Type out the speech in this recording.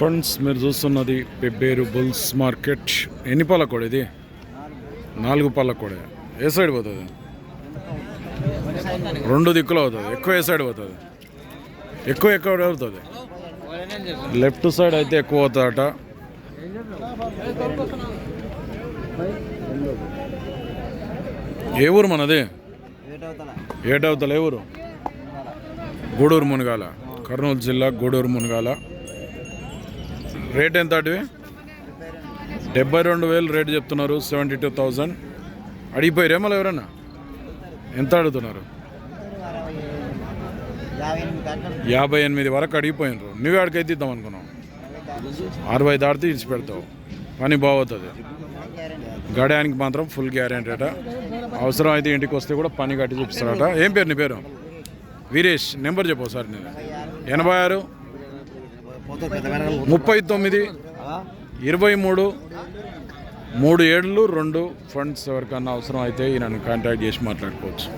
Friends మీరు చూస్తున్నది Pebbair bulls market. ఎన్ని పళ్ళ కూడా ఇది? నాలుగు పళ్ళ కూడా ఏ సైడ్ పోతుంది? రెండు దిక్కులు అవుతుంది ఎక్కువ ఏ సైడ్ పోతుంది? ఎక్కువ ఎక్కువ అవుతుంది లెఫ్ట్ సైడ్ అయితే ఎక్కువ అవుతుందట ఏ ఊరు మనది? ఏటవుతల ఏ ఊరు? గూడూరు మునగాల. కర్నూలు జిల్లా గూడూరు మునగాల. రేట్ ఎంత అటువి డెబ్బై రెండు వేలు రేటు చెప్తున్నారు సెవెంటీ టూ థౌజండ్. అడిగిపోయారు ఏమో ఎవరన్నా? ఎంత అడుగుతున్నారు? యాభై ఎనిమిది వరకు అడిగిపోయినారు నువ్వు ఆడికైతే ఇద్దాం అనుకున్నావు. అరవై దాటితే ఇచ్చి పెడతావు పని బాగుతుంది గడయానికి మాత్రం ఫుల్ గ్యారెంటీ అట. అవసరం అయితే ఇంటికి వస్తే కూడా పని కట్టి చూపిస్తాడట. ఏం పేరు నీ పేరు? వీరేష్. నెంబర్ చెప్పు సార్ నేను ఎనభై ఆరు? ముప్పై తొమ్మిది ఇరవై మూడు మూడు ఏళ్ళు రెండు ఫండ్స్ ఎవరికన్నా అవసరం అయితే ఈయనను కాంటాక్ట్ చేసి మాట్లాడుకోవచ్చు.